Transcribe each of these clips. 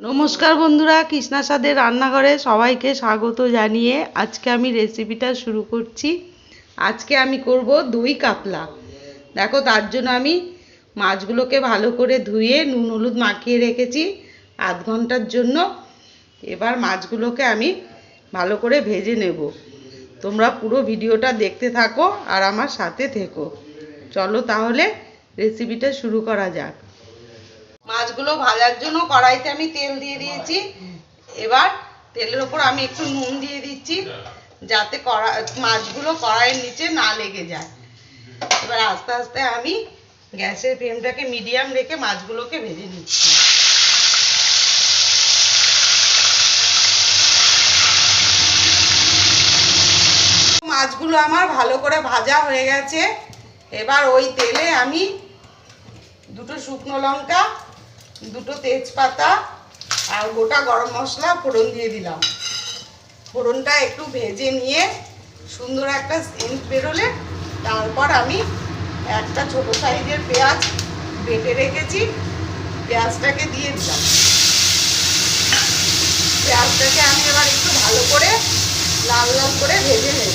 নমস্কার বন্ধুরা, কৃষ্ণা সাদের রান্নাঘরে সবাইকে স্বাগত জানিয়ে আজকে আমি রেসিপিটা শুরু করছি। আজকে আমি করব দই কাতলা। দেখো, তার জন্য আমি মাছগুলোকে ভালো করে ধুয়ে নুন হলুদ মাখিয়ে রেখেছি আধ ঘণ্টার জন্য। এবার মাছগুলোকে আমি ভালো করে ভেজে নেব। তোমরা পুরো ভিডিওটা দেখতে থাকো আর আমার সাথে থেকো। চলো তাহলে রেসিপিটা শুরু করা যাক। মাছগুলো ভাজার জন্য কড়াইতে আমি তেল দিয়ে দিয়েছি। এবার তেলের ওপর আমি একটু নুন দিয়ে দিচ্ছি, যাতে কড়া মাছগুলো কড়াইয়ের নিচে না লেগে যায়। এবার আস্তে আস্তে আমি গ্যাসের ফ্লেমটাকে মিডিয়াম রেখে মাছগুলোকে ভেজে নিচ্ছি। মাছগুলো আমার ভালো করে ভাজা হয়ে গেছে। এবার ওই তেলে আমি দুটো শুকনো লঙ্কা দুটো তেজপাতা আর গোটা গরম মশলা ফোড়ন দিয়ে দিলাম। ফোড়নটা একটু ভেজে নিয়ে সুন্দর একটা সেন্ট বেরোলে তারপর আমি একটা ছোট সাইজের পেঁয়াজ বেটে রেখেছি। পেঁয়াজটাকে দিয়ে দিলাম। পেঁয়াজটাকে আমি এবার একটু ভালো করে লাল লাল করে ভেজে নেব।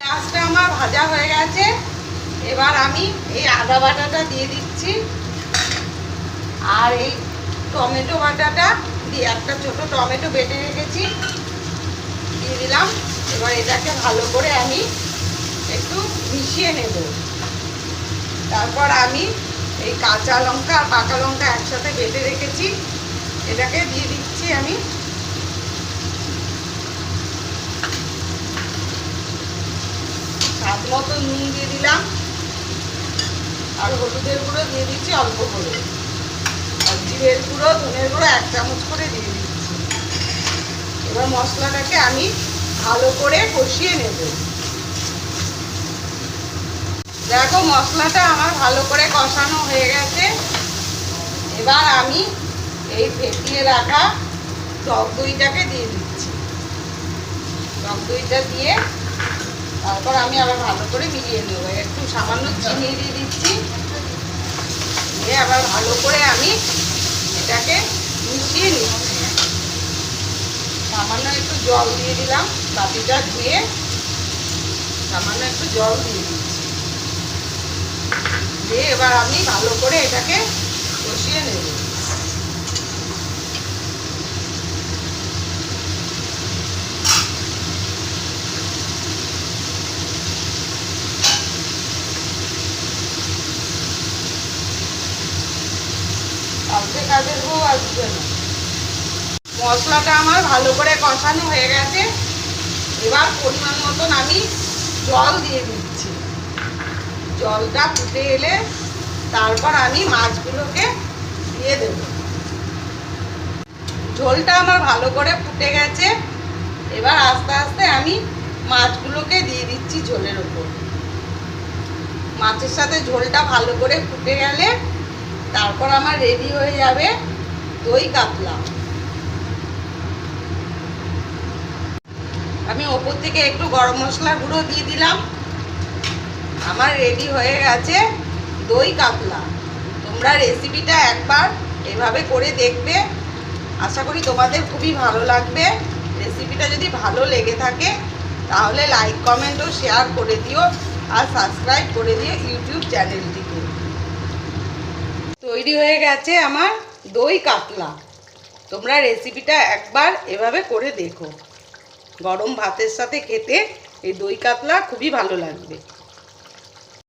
পেঁয়াজটা আমার ভাজা হয়ে গেছে। এবার আমি এই আদা বাটাটা দিয়ে দিচ্ছি। আর এই টমেটো বাটাটা দিয়ে একটা ছোট টমেটো বেটে রেখেছি। দিয়ে দিলাম। এবার এটাকে ভালো করে আমি একটু মিশিয়ে নেব। তারপর আমি এই কাঁচা লঙ্কা আর পাকা লঙ্কা একসাথে বেটে রেখেছি। এটাকে দিয়ে দিচ্ছি আমি। স্বাদ মতো নুন দিয়ে দিলাম। আর হলুদের গুঁড়ো দিয়ে দিচ্ছি অল্প করে। জিরের গুঁড়ো, ধনের গুঁড়ো এক চামচ করে দিয়ে দিচ্ছি। এবার মশলাটাকে আমি ভালো করে কষিয়ে নেব। দেখো, মশলাটা আমার ভালো করে কষানো হয়ে গেছে। এবার আমি এই ফেটিয়ে রাখা টক দইটাকে দিয়ে দিচ্ছি। টক দইটা দিয়ে তারপর আমি আবার ভালো করে মিলিয়ে নেব। একটু সামান্য চিনি দিয়ে দিচ্ছি। দিয়ে আবার ভালো করে আমি এটাকে মিশিয়ে নিচ্ছি। সামান্য একটু জল দিয়ে দিলাম বাতিটা ধুয়ে সামান্য একটু জল দিয়ে দিচ্ছি। দিয়ে এবার আমি ভালো করে এটাকে কষিয়ে নেব। কাজের বউ আসবে না। মশলাটা আমার ভালো করে কষানো হয়ে গেছে। এবার পরিমাণ মতন আমি জল দিয়ে দিচ্ছি। জলটা ফুটে এলে তারপর আমি মাছগুলোকে দিয়ে দেব। ঝোলটা আমার ভালো করে ফুটে গেছে। এবার আস্তে আস্তে আমি মাছগুলোকে দিয়ে দিচ্ছি ঝোলের ওপর। মাছের সাথে ঝোলটা ভালো করে ফুটে গেলে তারপর আমার রেডি হয়ে যাবে দই কাতলা। আমি ওপর থেকে একটু গরম মশলা গুঁড়ো দিয়ে দিলাম। আমার রেডি হয়ে গেছে দই কাতলা। তোমরা রেসিপিটা একবার এভাবে করে দেখবে। আশা করি তোমাদের খুবই ভালো লাগবে। রেসিপিটা যদি ভালো লেগে থাকে, তাহলে লাইক কমেন্ট ও শেয়ার করে দিও। আর সাবস্ক্রাইব করে দিও ইউটিউব চ্যানেলটিকে তৈরি হয়ে গেছে আমার দই কাতলা। তোমরা রেসিপিটা একবার এভাবে করে দেখো। গরম ভাতের সাথে খেতে এই দই কাতলা খুবই ভালো লাগবে।